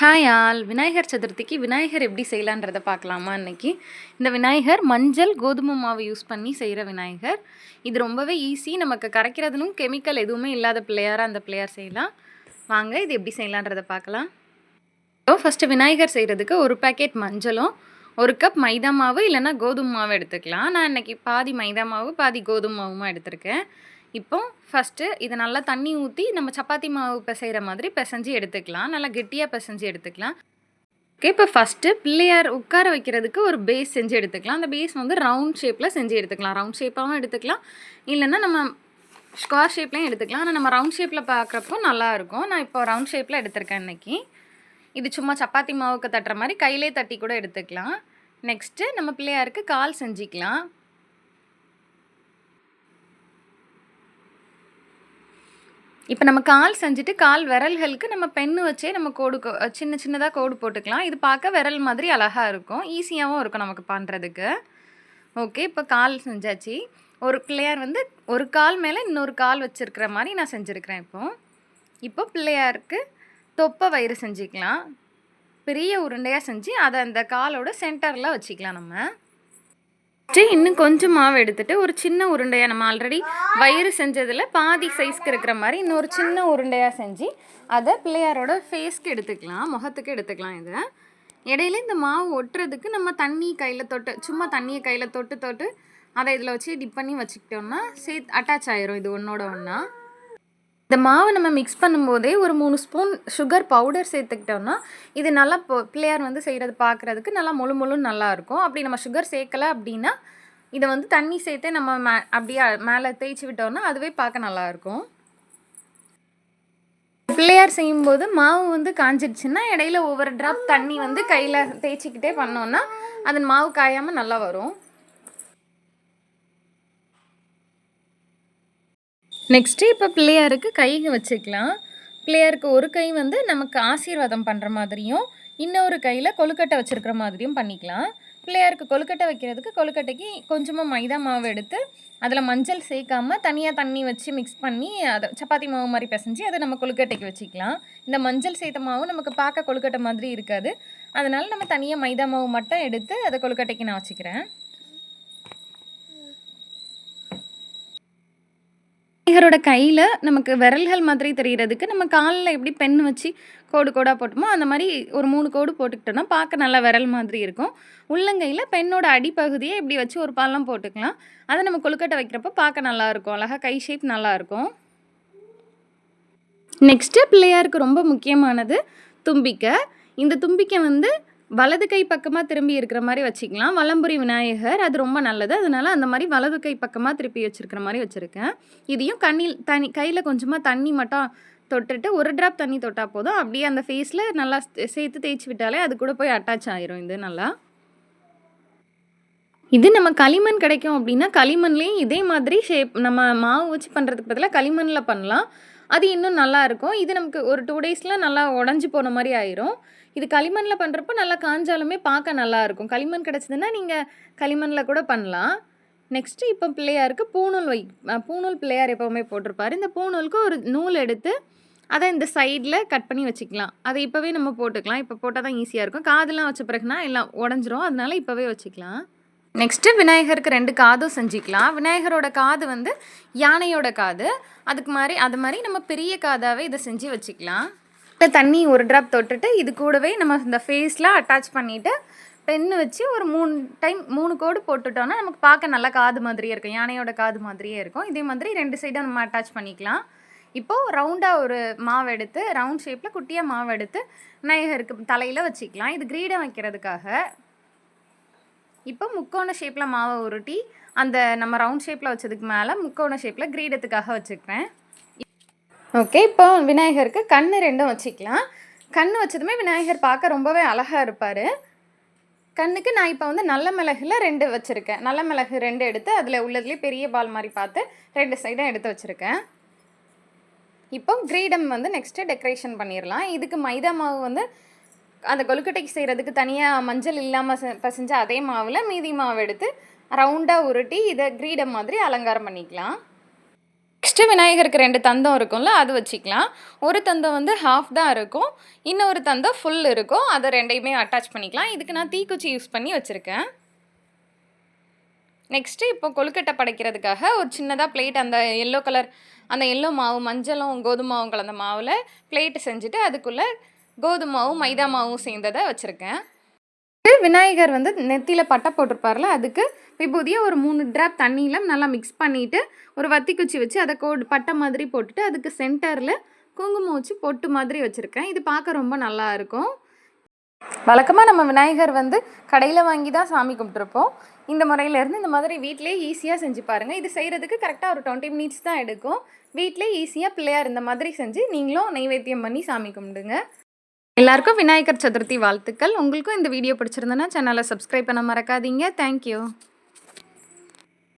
Hi all Vinayagar சதுர்த்திக்கு விநாயகர் எப்படி செய்யலான்றதை பார்க்கலாமா இன்றைக்கி இந்த விநாயகர் மஞ்சள் கோதுமை மாவு யூஸ் பண்ணி செய்கிற விநாயகர். இது ரொம்பவே ஈஸி நமக்கு கரைக்கிறதுனும் கெமிக்கல் எதுவுமே இல்லாத பிள்ளையாராக அந்த பிள்ளையார் செய்யலாம். வாங்க இது எப்படி செய்யலான்றதை பார்க்கலாம். ஸோ ஃபஸ்ட்டு விநாயகர் செய்கிறதுக்கு ஒரு பேக்கெட் மஞ்சளும் ஒரு கப் மைதா மாவு இல்லைன்னா கோதுமை மாவு எடுத்துக்கலாம். நான் இன்னைக்கு பாதி மைதா மாவு பாதி கோதுமை மாவுமா எடுத்திருக்கேன். இப்போ ஃபஸ்ட்டு இதை நல்லா தண்ணி ஊற்றி நம்ம சப்பாத்தி மாவு பிசைகிற மாதிரி பிசைஞ்சு எடுத்துக்கலாம். நல்லா கெட்டியாக பிசைஞ்சு எடுத்துக்கலாம். ஓகே இப்போ ஃபஸ்ட்டு பிள்ளையார் உட்கார வைக்கிறதுக்கு ஒரு பேஸ் செஞ்சு எடுத்துக்கலாம். அந்த பேஸ் வந்து ரவுண்ட் ஷேப்பில் செஞ்சு எடுத்துக்கலாம். ரவுண்ட் ஷேப்பாகவும் எடுத்துக்கலாம். இல்லைன்னா நம்ம ஸ்கொயர் ஷேப்லையும் எடுத்துக்கலாம். ஆனால் நம்ம ரவுண்ட் ஷேப்பில் பார்க்குறப்போ நல்லாயிருக்கும் நான் இப்போ ரவுண்ட் ஷேப்பில் எடுத்திருக்கேன் இன்றைக்கி இது சும்மா சப்பாத்தி மாவுக்கு தட்டுற மாதிரி கையிலே தட்டி கூட எடுத்துக்கலாம். நெக்ஸ்ட்டு நம்ம பிள்ளையாருக்கு கால் செஞ்சுக்கலாம். இப்போ நம்ம கால் செஞ்சுட்டு கால் விரல்களுக்கு நம்ம பெண்ணு வச்சே நம்ம கோடு கோ- சின்ன சின்னதாக கோடு போட்டுக்கலாம். இது பார்க்க விரல் மாதிரி அழகாக இருக்கும். ஈஸியாகவும் இருக்கும் நமக்கு பண்ணுறதுக்கு ஓகே இப்போ கால் செஞ்சாச்சு. ஒரு பிள்ளையார் வந்து ஒரு கால் மேலே இன்னொரு கால் வச்சுருக்கிற மாதிரி நான் செஞ்சுருக்கிறேன் இப்போது இப்போ பிள்ளையாருக்கு தொப்பை வயிறு செஞ்சுக்கலாம். பெரிய உருண்டையாக செஞ்சு அதை அந்த காலோட சென்டரில் வச்சுக்கலாம் நம்ம. ஃபஸ்ட்டு இன்னும் கொஞ்சம் மாவு எடுத்துட்டு ஒரு சின்ன உருண்டையாக நம்ம ஆல்ரெடி வயிறு செஞ்சதில் பாதி சைஸ்க்கு இருக்கிற மாதிரி இன்னொரு சின்ன உருண்டையாக செஞ்சு அதை பிள்ளையாரோட ஃபேஸ்க்கு எடுத்துக்கலாம் முகத்துக்கு எடுத்துக்கலாம் இதை. இடையில இந்த மாவு ஒட்டுறதுக்கு நம்ம தண்ணி கையில் தொட்டு சும்மா தண்ணியை கையில் தொட்டு தொட்டு அதை இதில் வச்சு டிப் பண்ணி வச்சுக்கிட்டோம்னா சே அட்டாச் ஆயிரும். இது ஒன்றோட ஒன்றா இந்த மாவு நம்ம மிக்ஸ் பண்ணும்போதே ஒரு மூணு ஸ்பூன் சுகர் பவுடர் சேர்த்துக்கிட்டோம்னா இது நல்லா இப்போ பிள்ளையார் வந்து செய்கிறது பார்க்குறதுக்கு நல்லா முழு முழுன்னு நல்லாயிருக்கும் அப்படி நம்ம சுகர் சேர்க்கல அப்படின்னா இதை வந்து தண்ணி சேர்த்தே நம்ம மே அப்படியே மேலே தேய்ச்சி விட்டோம்னா அதுவே பார்க்க நல்லாயிருக்கும் பிள்ளையார் செய்யும்போது மாவு வந்து காஞ்சிடுச்சுன்னா இடையில ஒவ்வொரு ட்ராப் தண்ணி வந்து கையில் தேய்ச்சிக்கிட்டே பண்ணோன்னா அதன் மாவு காயாமல் நல்லா வரும். நெக்ஸ்ட்டு இப்போ பிள்ளையாருக்கு கைங்க வச்சுக்கலாம். பிள்ளையாருக்கு ஒரு கை வந்து நமக்கு ஆசீர்வாதம் பண்ணுற மாதிரியும் இன்னொரு கையில் கொழுக்கட்டை வச்சுருக்கிற மாதிரியும் பண்ணிக்கலாம். பிள்ளையாருக்கு கொழுக்கட்டை வைக்கிறதுக்கு கொழுக்கட்டைக்கு கொஞ்சமாக மைதா மாவு எடுத்து அதில் மஞ்சள் சேர்க்காம தனியாக தண்ணி வச்சு மிக்ஸ் பண்ணி அதை சப்பாத்தி மாவு மாதிரி பிசைஞ்சு அதை நம்ம கொழுக்கட்டைக்கு வச்சுக்கலாம். இந்த மஞ்சள் சேர்த்த மாவு நமக்கு பார்க்க கொழுக்கட்டை மாதிரி இருக்காது. அதனால் நம்ம தனியாக மைதா மாவு மட்டும் எடுத்து அதை கொழுக்கட்டைக்கு நான் வச்சுக்கிறேன். விநாயகரோட கையில் நமக்கு விரல்கள் மாதிரி தெரிகிறதுக்கு நம்ம காலில் எப்படி பென் வச்சு கோடு கோடாக போட்டோமோ அந்த மாதிரி ஒரு மூணு கோடு போட்டுக்கிட்டோம்னா பார்க்க நல்லா விரல் மாதிரி இருக்கும். உள்ளங்கையில் பெண்ணோட அடிப்பகுதியை இப்படி வச்சு ஒரு பள்ளம் போட்டுக்கலாம். அதை நம்ம கொழுக்கட்டை வைக்கிறப்போ பார்க்க நல்லாயிருக்கும் அழகாக கை ஷேப் நல்லாயிருக்கும் நெக்ஸ்ட்டு பிள்ளையாருக்கு ரொம்ப முக்கியமானது தும்பிக்கை. இந்த தும்பிக்கை வந்து வலது கை பக்கமாக திரும்பி இருக்கிற மாதிரி வச்சுக்கலாம். வலம்புரி விநாயகர் அது ரொம்ப நல்லது. அதனால அந்த மாதிரி வலது கை பக்கமாக திருப்பி வச்சுருக்கிற மாதிரி வச்சுருக்கேன். இதையும் கண்ணில் தனி கையில் கொஞ்சமாக தண்ணி மட்டும் தொட்டுட்டு ஒரு ட்ராப் தண்ணி தொட்டால் போதும். அப்படியே அந்த ஃபேஸில் நல்லா சேர்த்து தேய்ச்சி விட்டாலே அது கூட போய் அட்டாச் ஆயிரும் இது நல்லா. இது நம்ம களிமண் கிடைக்கும் அப்படின்னா களிமண்லேயும் இதே மாதிரி ஷேப் நம்ம மாவு வச்சு பண்ணுறதுக்கு பதிலாக களிமண்ணில் பண்ணலாம். அது இன்னும் நல்லா இருக்கும் இது நமக்கு ஒரு டூ டேஸில் நல்லா உடஞ்சி போன மாதிரி ஆயிரும். இது களிமண்ணில் பண்ணுறப்போ நல்லா காஞ்சாலுமே பார்க்க நல்லா இருக்கும் களிமண் கிடச்சதுன்னா நீங்கள் களிமண்ணில் கூட பண்ணலாம். நெக்ஸ்ட்டு இப்போ பிள்ளையாருக்கு பூநூல் வை பூநூல் பிள்ளையார் எப்போவுமே போட்டிருப்பாரு. இந்த பூணூலுக்கு ஒரு நூல் எடுத்து அதை இந்த சைடில் கட் பண்ணி வச்சுக்கலாம். அதை இப்போவே நம்ம போட்டுக்கலாம். இப்போ போட்டால் தான் ஈஸியாக இருக்கும். காதெல்லாம் வச்ச பிறகுனா எல்லாம் உடஞ்சிரும். அதனால இப்போவே வச்சுக்கலாம். நெக்ஸ்ட்டு விநாயகருக்கு ரெண்டு காதும் செஞ்சுக்கலாம். விநாயகரோட காது வந்து யானையோட காது. அதுக்கு மாதிரி அது மாதிரி நம்ம பெரிய காதாகவே இதை செஞ்சு வச்சுக்கலாம். இப்போ தண்ணி ஒரு ட்ராப் தொட்டுட்டு இது கூடவே நம்ம இந்த ஃபேஸில் அட்டாச் பண்ணிவிட்டு பெண்ணு வச்சு ஒரு மூணு டைம் மூணு கோடு போட்டுட்டோம்னா நமக்கு பார்க்க நல்லா காது மாதிரியே இருக்கும். யானையோட காது மாதிரியே இருக்கும். இதே மாதிரி ரெண்டு சைடும் நம்ம அட்டாச் பண்ணிக்கலாம். இப்போது ரவுண்டாக ஒரு மாவு எடுத்து ரவுண்ட் ஷேப்பில் குட்டியாக மாவு எடுத்து விநாயகருக்கு தலையில் வச்சுக்கலாம். இது கிரீடம் வைக்கிறதுக்காக. இப்போ முக்கோண ஷேப்பில் மாவை உருட்டி அந்த நம்ம ரவுண்ட் ஷேப்பில் வச்சதுக்கு மேலே முக்கோண ஷேப்பில் கிரீடத்துக்காக வச்சுக்கிறேன். ஓகே இப்போ விநாயகருக்கு கண் ரெண்டும் வச்சுக்கலாம். கண் வச்சதுமே விநாயகர் பார்க்க ரொம்பவே அழகாக இருப்பார். கண்ணுக்கு நான் இப்போ வந்து நல்ல மிளகுல ரெண்டு வச்சுருக்கேன். நல்ல மிளகு ரெண்டு எடுத்து அதில் உள்ளதுலேயே பெரிய பால் மாதிரி பார்த்து ரெண்டு சைடும் எடுத்து வச்சுருக்கேன். இப்போ கிரீடம் வந்து நெக்ஸ்ட்டு டெக்கரேஷன் பண்ணிடலாம் இதுக்கு மைதா மாவு வந்து அந்த கொழுக்கட்டைக்கு செய்கிறதுக்கு தனியாக மஞ்சள் இல்லாமல் பசைஞ்ச அதே மாவில் மீதி மாவு எடுத்து ரவுண்டாக உருட்டி இதை கிரீடம் மாதிரி அலங்காரம் பண்ணிக்கலாம். நெக்ஸ்ட்டு விநாயகருக்கு ரெண்டு தந்தம் இருக்கும்ல அது வச்சுக்கலாம். ஒரு தந்தம் வந்து ஹாஃப் தான் இருக்கும். இன்னொரு தந்தம் ஃபுல் இருக்கும். அதை ரெண்டையுமே அட்டாச் பண்ணிக்கலாம். இதுக்கு நான் தீக்குச்சி யூஸ் பண்ணி வச்சுருக்கேன். நெக்ஸ்ட்டு இப்போ கொழுக்கட்டை படைக்கிறதுக்காக ஒரு சின்னதாக பிளேட் அந்த எல்லோ கலர் அந்த எல்லோ மாவு மஞ்சளும் கோதுமாவும் கலந்த மாவில் பிளேட்டு செஞ்சுட்டு அதுக்குள்ளே கோதுமாவும் மைதா மாவும் சேர்ந்ததை வச்சுருக்கேன். விநாயகர் வந்து நெத்தியில் பட்டை போட்டிருப்பார்ல அதுக்கு விபூதியை ஒரு மூணு ட்ராப் தண்ணியில் நல்லா மிக்ஸ் பண்ணிவிட்டு ஒரு வத்தி குச்சி வச்சு அதை கோடு பட்டை மாதிரி போட்டுட்டு அதுக்கு சென்டரில் குங்குமம் வச்சு பொட்டு மாதிரி வச்சுருக்கேன். இது பார்க்க ரொம்ப நல்லா இருக்கும். வழக்கமாக நம்ம விநாயகர் வந்து கடையில் வாங்கி தான் சாமி கும்பிட்ருப்போம் இந்த முறையிலேருந்து இந்த மாதிரி வீட்டிலே ஈஸியாக செஞ்சு பாருங்கள் இது செய்கிறதுக்கு கரெக்டாக ஒரு டுவெண்ட்டி மினிட்ஸ் தான் எடுக்கும். வீட்டிலே ஈஸியாக பிள்ளையார் இந்த மாதிரி செஞ்சு நீங்களும் நைவேத்தியம் பண்ணி சாமி கும்பிடுங்க. எல்லாருக்கும் விநாயகர் சதுர்த்தி வாழ்த்துக்கள். உங்களுக்கும் இந்த வீடியோ பிடிச்சிருந்தனா சேனலை சப்ஸ்கிரைப் பண்ண மறக்காதீங்க. தேங்க்யூ